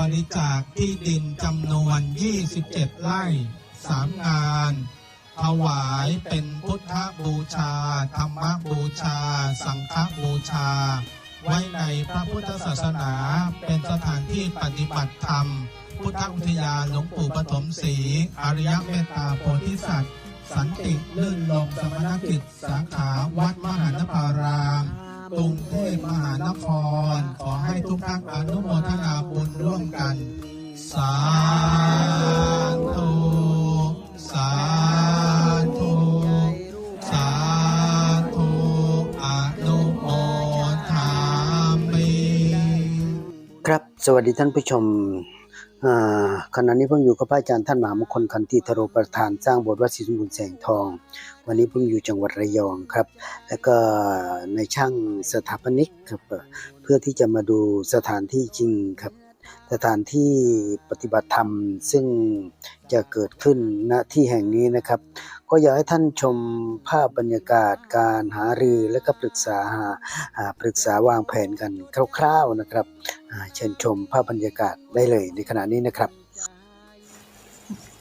บริจาคที่ดินจำนวน 27 ไร่สามงาน ถวายเป็นพุทธบูชา ธรรมบูชา สังฆบูชา ไว้ในพระพุทธศาสนาเป็นสถานที่ปฏิบัติธรรม พุทธอุทยานหลวงปู่ปฐมศรีอริยเมตตาโพธิสัตว์ สันติลื่นลมสมณกิจสาขาวัดมหานภารามกรุงเทพมหานคร ขอให้ทุกท่านอนุโมทนาบุญ สาธุสาธุสาธุอนุโมทามิครับสวัสดีท่านผู้ชมขณะนี้ผมอยู่กับพระอาจารย์ท่านมหามงคลคันธีทโรประธานสร้างโบสถ์วัดศรีสมบูรณ์แสงทอง วันนี้ผมอยู่จังหวัดระยองครับ แล้วก็ในช่างสถาปนิกครับเพื่อที่จะมาดูสถานที่จริงครับ สถานที่ปฏิบัติธรรมซึ่งจะเกิดขึ้นณที่แห่งนี้นะครับ ก็อยากให้ท่านชมภาพบรรยากาศการหารือและก็ปรึกษาหาอ่าปรึกษาวางแผนกันคร่าวๆนะครับอ่าเชิญชมภาพบรรยากาศได้เลยในขณะนี้นะครับ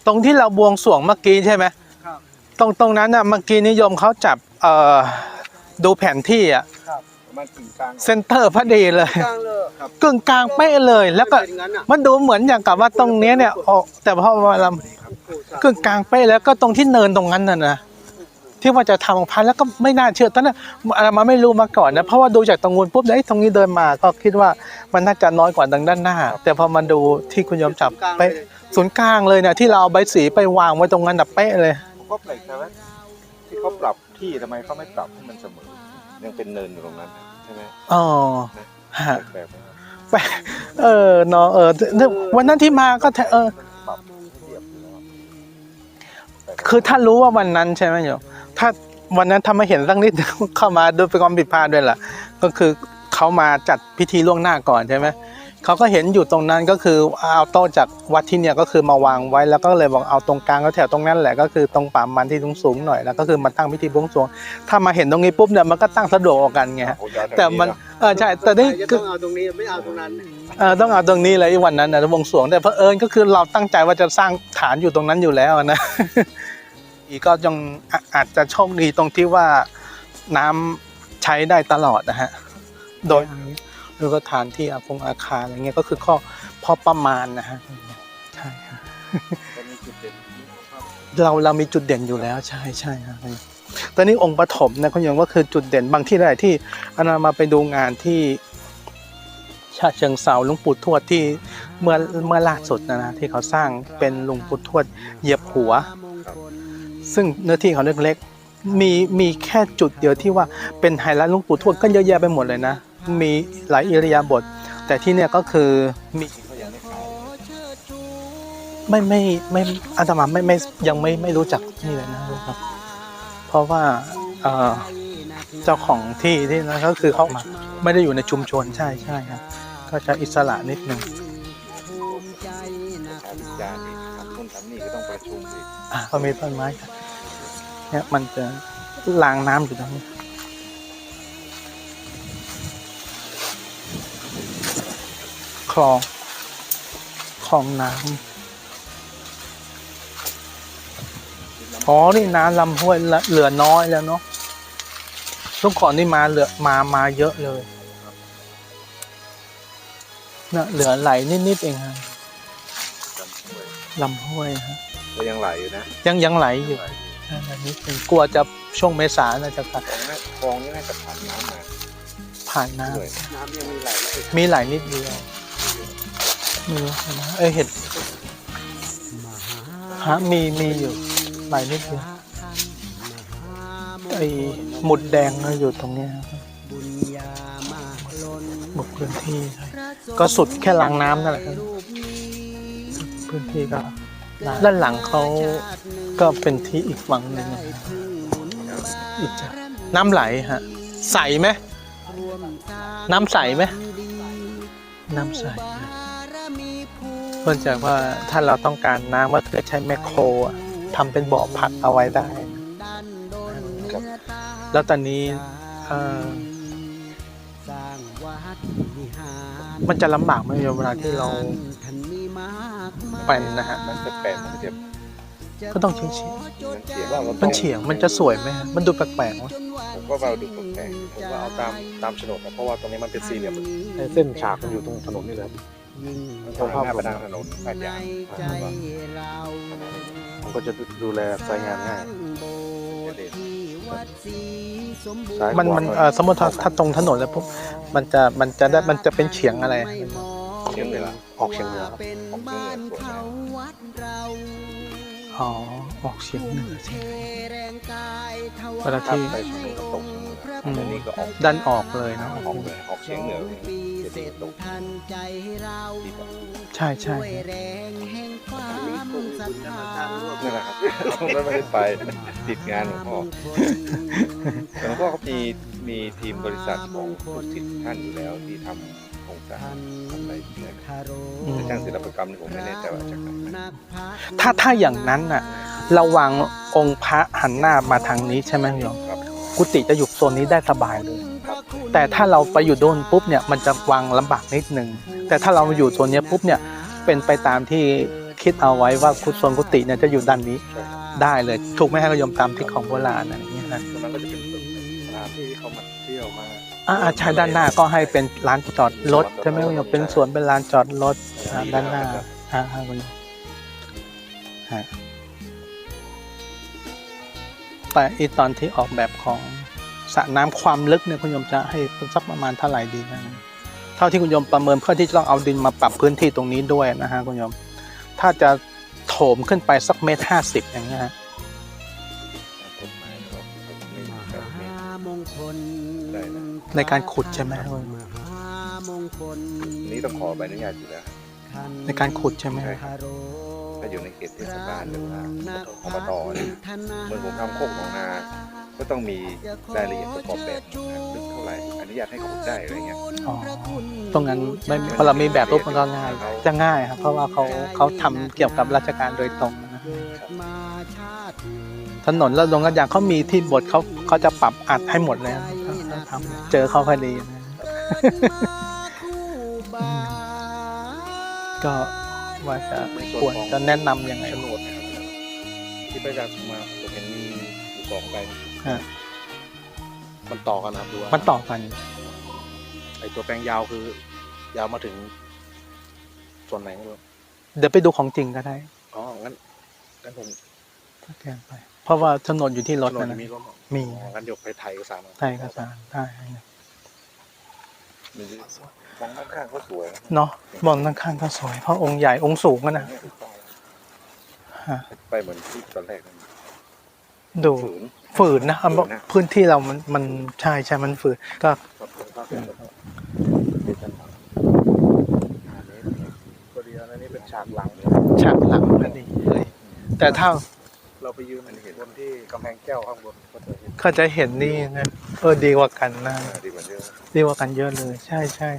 ตรงที่เราบวงสรวงเมื่อกี้ใช่ไหมครับตรงตรงนั้นอะเมื่อกี้นิยมเขาจับเอ่อดูแผนที่อะประ มาณถึงกลางเซนเตอร์พอดีเลยกลางเลยครับ กึ่งกลางเป๊ะเลย แล้วก็เป็นงั้นอะมันดูเหมือนอย่างกับว่าตรงเนี้ยเนี่ยออกแต่พอเวลา กึ่งกลางเป๊ะแล้วก็ตรงที่เนินตรงนั้นน่ะนะที่ว่าจะทำของพันแล้วก็ไม่น่าเชื่อตอนนั้นอาตมาไม่รู้มาก่อนนะเพราะว่าดูจากตรงนู้นปุ๊บเอ้ยตรงนี้เดินมาก็คิดว่ามันน่าจะน้อยกว่าดังด้านหน้า แต่พอมาดูที่คุณยมจับกลางไปเลยศูนย์กลางเลยเนี่ยที่เราเอาใบสีไปวางไว้ตรงนั้นน่ะเป๊ะเลย ผมก็แปลกใจว่าที่เขาปรับที่ทำไมเขาไม่ปรับให้มันเสมอ ยังเป็นเนินอยู่ตรงนั้นน่ะใช่ไหมอ๋อฮะแปลกๆไหมครับไปเออเนาะเออเนี่ยวันนั้นที่มาก็แทเออ ปรับเทียบอยู่แล้วแปลกๆคือถ้ารู้ว่าวันนั้นใช่ไหมโยมถ้าวันนั้นถ้าไม่เห็นสักนิด เข้ามาโดยเป็นความผิดพลาดด้วยล่ะ ก็คือเขามาจัดพิธีล่วงหน้าก่อนใช่ไหม เขาก็เห็นอยู่ตรงนั้นก็คือเอาโต๊ะจากวัดที่เนี่ยก็คือมาวางไว้แล้วก็เลยบอกเอาตรงกลางก็แถวตรงนั้นแหละก็คือตรงป่ามันที่สูงๆหน่อยแล้วก็คือมาตั้งพิธีบวงสรวง ถ้ามาเห็นตรงนี้ปุ๊บเนี่ยมันก็ตั้งสะดวกกว่ากันไงฮะโอ้ยาวทางแต่มันเอะเออใช่แต่นี่จะคืต้อองเอาตรงนี้ไม่เอาตรงนั้นเออต้องเอาตรงนี้เลยวันนั้นนะวงสรวงแต่เพอเอิญก็คือเราตั้งใจว่าจะสร้างฐานอยู่ตรงนั้นอยู่แล้วนะอีกก็ยังอะอาจจะโชคดีตรงที่ว่าน้ำใช้ได้ตลอดนะฮะโดย หรือว่าฐานที่อาคงอาคารอะไรเงี้ยก็คือข้อพอประมาณนะฮะใช่ฮะจะมีจุดเด่นที่เขาเราเรามีจุดเด่นอยู่แล้วใช่ใช่ครับตอนนี้องค์ปฐมนะคุณโยมก็คือจุดเด่นบางที่หลายที่อานามาไปดูงานที่ชาติเชิงเซาหลุงปู่ทวดที่เมื่อเมื่อล่าสุดนะนะที่เขาสร้างเป็นหลุงปู่ทวดเหยียบหัว ซึ่งเนื้อที่เขาเล็กๆมีมีแค่จุดเดียวที่ว่าเป็นไฮไลท์หลุงปู่ทวดก็เยอะแยะไปหมดเลยนะ มีหลายอิริยาบถแต่ที่เนี่ยก็คือมีเขายังไม่ขายไม่ไม่ไม่อาตมาไม่ไม่ยังไม่ไม่รู้จักนี่เลยนะครับ เพราะว่าเอ่อเจ้าของที่ที่นั่นก็คือเขามา ไม่ได้อยู่ในชุมชนใช่ใช่ครับก็จะอิสระนิดนึงประชาวิจารณ์อีกทำนู่นทำนี่ก็ต้องประชุมอีกอะก็มีต้นไม้ครับเนี่ยมันจะรางน้ำอยู่ตรงนี้ ลองคลองน้ำอ๋อนี่น้ำลำห้วยละเหลือน้อยแล้วเนาะทุกก่อนนี่มาเหลือมามาเยอะเลยนะเหลือไหลนิดๆเองฮะจำห้วยลำห้วยฮะก็ยังไหลอยู่นะยังยังไหลอยู่ใช่ไหลนิดนึงกลัวจะช่วงเมษาน่าจะตัดคลองน่าคลองนี่น่าจะผ่านน้ำมาผ่านน้ด้วยน้ำยังมีไหลเลยำมีไหลนิดเดียวไม่รู้นะเอ้ยเห็ดฮะมีมีอยู่ไหลนิดเดียวไอ้หมุดแดงก็อยู่ตรงเนี้ยครับบุกพื้นที่ ก็สุดแค่รางน้ำนั่นแหละครับพื้นที่ก็ด้านหลังเขาก็เป็นที่อีกฝั่งหนึ่งอีกจ้ะน้ำไหลฮะ ใสไหมน้ำใสไหมน้ำใส นื่องจากว่าถ้าเราต้องการน้ำว่าจะใช้แมคโครอะทำเป็นบ่อพักเอาไว้ได้ครับแล้วตอนนี้มันจะลำบากไหมโยมเวลาที่เราไปนะฮะมันจะแปลกมันจะก็ต้องเฉียงเฉียงมันเฉียงมันจะสวยไหมมันดูแปลกๆวะผมก็ว่าดูแปลกผมว่าเอาตามตามโฉนดนะเพราะว่าตรงนี้มันเป็นสี่เหลี่ยมไอ้เส้นฉากมันอยู่ตรงถนนนี่แหละ ครับๆตรงข้ามไปทางถนนลาดยางมันก็จะดูแลสายงานง่ายจะเด่นซ้ายมันขวามันเอ่อสมมติถ้าถ้าตรงถนนแล้วปุ๊บมันจะมันจะได้มันจะเป็นเฉียงอะไรเฉียงเหนือออกเฉียงเหนือครับของเฉียงเหนือสวยมากอ๋อ ออกเฉียงเหนือใช่ไหมเวลาข้ามที่ไปทางนู้นก็ตกเฉียงเหนือแต่นี่ก็ออกดันออกเลยเนาะออกเลยออกเฉียงเหนือเลยจะดีตกดีกว่าใช่ใช่นั่นแหละครับแล้วไม่ได้ไปติดงานหลวงพ่อแต่หลวงพ่อเขามีมีทีมบริษัทของลูกศิษย์ท่านอยู่แล้วที่ทำโครงสร้างทำอะไรเนี่ยอืมแต่ช่างศิลปกรรมนี่ผมไม่แน่ใจว่าจากไหนถ้าถ้าอย่างนั้นน่ะเราวางองค์พระหันหน้ามาทางนี้ใช่ไหมโยมครับกุฏิจะอยู่โซนนี้ได้สบายเลยครับแต่ถ้าเราไปอยู่โดนปุ๊บเนี่ยมันจะวางลำบากนิดนึงแต่ถ้าเราอยู่โซนเนี้ยปุ๊บเนี่ยเป็นไปตามที่คิดเอาไว้ว่าคุโซนกุฏิเนี่ยจะอยู่ด้านนี้ได้เลย ถูกไหมให้เรายมตามที่ของโบราณอะไรอย่างเงี้ยนะตรงนั้นก็จะเป็นแบบสถานที่เขามาเที่ยวมาอ่าอ่าใช่ด้านหน้าก็ให้เป็นร้านจอดรถใช่ไหมคุณโยมเป็นสวนเป็นลานจอดรถอ่าด้านหน้าอ่าอ่าคุณโยมฮะ แต่อีตอนที่ออกแบบของสระน้ำความลึกเนี่ยคุณโยมจะให้สักประมาณเท่าไหร่ดีนะเท่าที่คุณโยมประเมินเพื่อที่จะต้องเอาดินมาปรับพื้นที่ตรงนี้ด้วยนะฮะคุณโยม ถ้าจะโถมขึ้นไปสักเมตรห้าสิบอย่างเงี้ยฮะกฎหมายเขาไม่แบบนี้ได้นะในการขุดใช่ไหมคุณอันนี้ต้องขอใบอนุญาตอยู่แล้วในการขุดใช่ไหมใช่ครับ ถ้าอยู่ในเขตเทศบาลหรือว่าอบตเนี่ยเหมือนผมทำโคกหนองนา ก็ต้องมีรายละเอียดประกอบแบบนะลึกเท่าไหร่อนุญาตให้ขุดได้อะไรเงี้ยตรงนั้นไม่พอเรามีแบบปุ๊บมันก็ง่ายจะง่ายครับเพราะว่าเขาเขาทำเกี่ยวกับราชการโดยตรงนะถนนแล้วลงกันอย่างเขามีที่บทเขาเขาจะปรับอัดให้หมดเลยนะเขาเขาทำเจอเขาพอดีนะก็ ว่าจะควรจะแนะนำยังไงโฉนดนะครับที่พระอาจารย์ส่งมาผมเห็นมีอยู่สองใบฮะมันต่อกันนะครับดูว่ามันต่อกัน ไอตัวแปลงยาวคือ ยาวมาถึง ส่วนไหนไม่รู้เดี๋ยวไปดูของจริงก็ได้อ๋องั้นงั้นผมถ้าแกนไป เพราะว่าถนนอยู่ที่รถโฉนดนะนะมีรถมีอ๋องั้นเดี๋ยวไปถ่ายเอกสารเอาใช่ก็จะได้มี มองข้างๆก็สวยนะเนาะมองด้านข้างก็สวย เพราะองค์ใหญ่องค์สูงก็นะฮะไปเหมือนที่ตอนแรกนั่นดูฝืนฝืนนะเอาฝืนนะพื้นที่เรามันมันใช่ใช่มันฝืนก็พอดีอันนี้เป็นฉากหลังฉากหลังพอดีเลยแต่ถ้าเราไปยืนบนที่กำแพงแก้วข้างบนก็จะเห็นเขาจะเห็นนี่นะเออดีกว่ากันนะอ่าดีกว่าเดิมดีกว่ากันเยอะเลย ใช่ใช่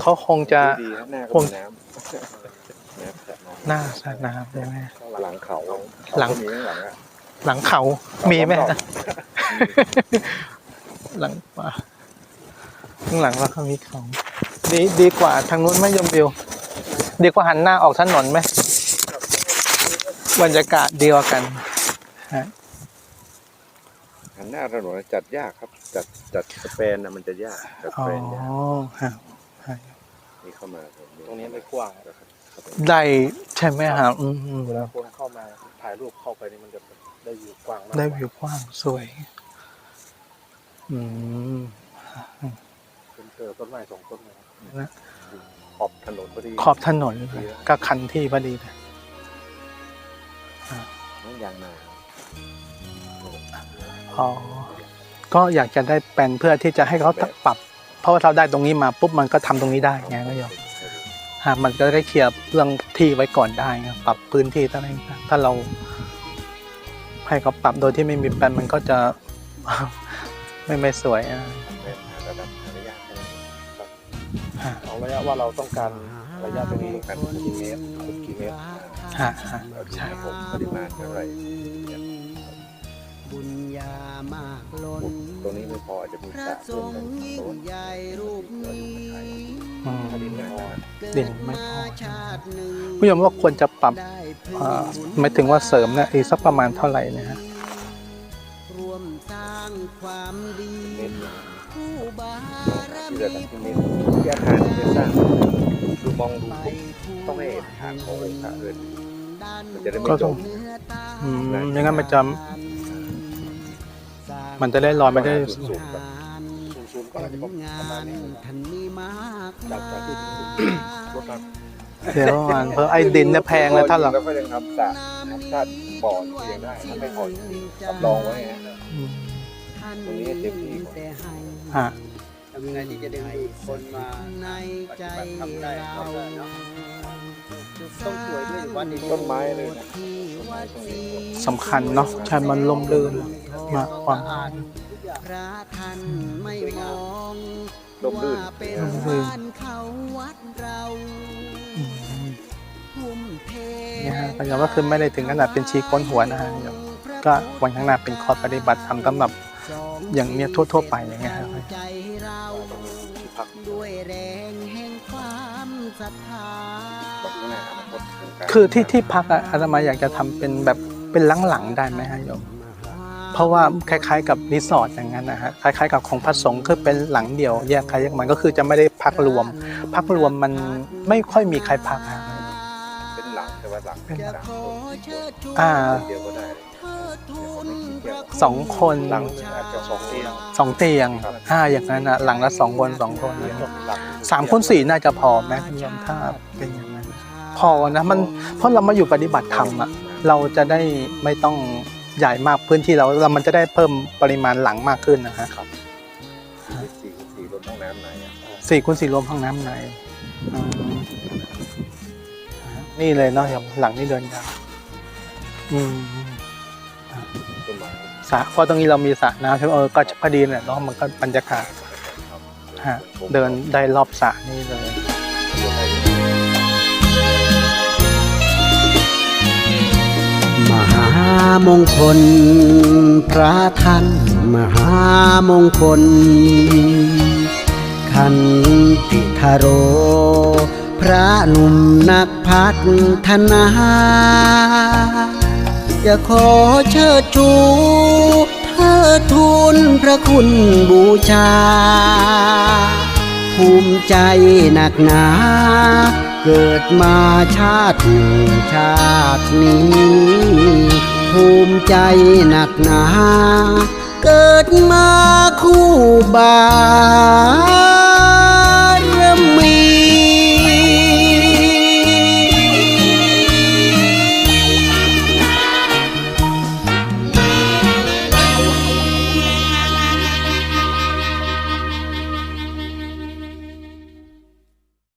เขาคงจะดีนะหน้าคก็งมีน้ำน้ำสระน้ำหน้าสระน้ำใช่ไหมหลังเขาหลังเขาก็มีข้างหลังอะหลังเขามีไหมเขานะหลังป่าข้างหลังแล้วเขามีเขาดีดีกว่าทางนู้นไหม่ยมวิวดีกว่าหันหน้าออกถนนไหมบรรยากาศดีกว่ากันหันหน้าถนนจัดยากครับ จัดจัดสเปนนะมันจะยากจัดอ๋สอเปนยากฮะ นี่เข้ามาตรงนี้ไม่กว้างได้ใช่ไหมครับอืมอืมเวลาคนเข้ามาถ่ายรูปเข้าไปนี่มันจะได้วิวกว้างมากได้วิวกว้างสวย อืมเป็นเจอต้นไม้สองต้นนะครับนะขอบถนนพอดีขอบถนนก็คันที่พอดีเลยน้องยางนาอ๋อก็อยากจะได้แปลนเพื่อที่จะให้เขาปรับ เพราะว่าเราได้ตรงนี้มาปุ๊บมันก็ทำตรงนี้ได้ไงก็ยอมหากมันก็ได้เคลียร์เรื่องที่ไว้ก่อนได้ไงปรับพื้นที่อะไรต่างๆถ้าเรา ให้เขาปรับโดยที่ไม่มีแปลนมันก็จะไม่ไม่สวยอะเป็นระดับระยะแค่นั้นฮะเอาระยะว่าเราต้องการระยะตรงนี้กันกี่เมตรกี่เมตรฮะฮะใช่ผมปริมาณเท่าไหร่บุญญามากล้นต รงนี้ไม่พออาจจะมีพสระระทเพิ่รมงกันยิ่โต๊ะงใหญ่รูปนี้อืมถ้าดินไม่พอดินไม่พอชาติหนึ่งผู้ชมว่าควรจะปรับได้พึ่งอ่าบุญหมายถึงว่าเสริมเนี่ยอีกสักประมาณเท่าไหร่เนะฮะรวมสร้างความดีเน้นอย่างผู้บารที่มีเรือที่เน้นที่อาคารที่จะสร้างดูมองดูปุ๊บต้องให้เห็นฐานขององค์พระเอิญมันจะได้ไม่ก็จต้องมอืมไม่งั้นมันจะ มันจะได้ลอยไม่ได้สูงสูงก็อาจจะประมาณนี้ท่านมีมากจากจากที่รถน้ำเดี๋ยวมาณเพราะไอ้ดินเนี่ยแพงเลยถ้าเราแล้วก็ยังทำสระทำชาติบ่อนี่ยังได้ถ้าไม่พอจริงๆสำรองไว้ฮะตรงนี้เต็มที่ฮะทำยังไงที่จะดึงให้คนมาในใจเราต้องสวยด้วยวัดนี้ต้นไม้เลยนะสำคัญเนาะใช่มันลมลื่น มากกว่าพระท่านไม่มองร่มรื่นว่าเป็นร่มรื่นบ้านเขาวัดเราอืมทุ่มเทเนี่ยฮะก็ยังว่าคือไม่ได้ถึงขนาดเป็นชีก้นหัวนะฮะก็วันข้างหน้าเป็นคอร์สปฏิบัติธรรมสำหรับอย่างเนี้ยทั่ว ๆ ไปอย่างเงี้ยครับใจเราด้วยแรงแห่งความศรัทธาบอกข้างหน้าอนาคตโรงการคือที่ที่พักอะอาตมาอยากจะทำเป็นแบบเป็นหลังๆได้ไหมฮะโยม เพราะว่าคล้ายๆ กับรีสอร์ทอย่างนั้นนะฮะคล้ายๆ กับของพระสงฆ์คือเป็นหลังเดียวแยกใครแยกมันก็คือจะไม่ได้พักรวม พักรวมมันไม่ค่อยมีใครพักฮะเป็นหลังแต่ว่าหลังเป็นหลังขอเชิดชูอ่าเดียวก็ได้เทิดทูนพระคุณสองคนหลังอาจจะสองเตียงสองเตียงห้าอย่างนั้นนะหลังละสองคนสองคนหลังสามคนสี่น่าจะพอไหมคุณโยมถ้าเป็นอย่างนั้น พอนะมันเพราะเรามาอยู่ปฏิบัติธรรมอะเราจะได้ไม่ต้อง ใหญ่มากพื้นที่เราเรามันจะได้เพิ่มปริมาณหลังมากขึ้นนะฮะสี่สี่รถห้องน้ำไหนอะสี่คูณสี่รวมห้องน้ำในอืมนี่เลยเนาะอย่างหลังนี่เดินยาวอืมต้นไม้สระเพราะตรงนี้เรามีสระน้ำใช่ไหมเออก็พอดีเนี่ยเนาะมันก็บรรยากาศฮะเดินได้รอบสระนี่เลยามงคล พระท่านมหามงคล คันติทโร พระหนุ่มนักพัฒนาจะขอเชิดชูเทิดทูลพระคุณบูชา ภูมิใจหนักหนา เกิดมาชาติชาตินี้ ภูมิใจหนักหนา เกิดมาคู่บา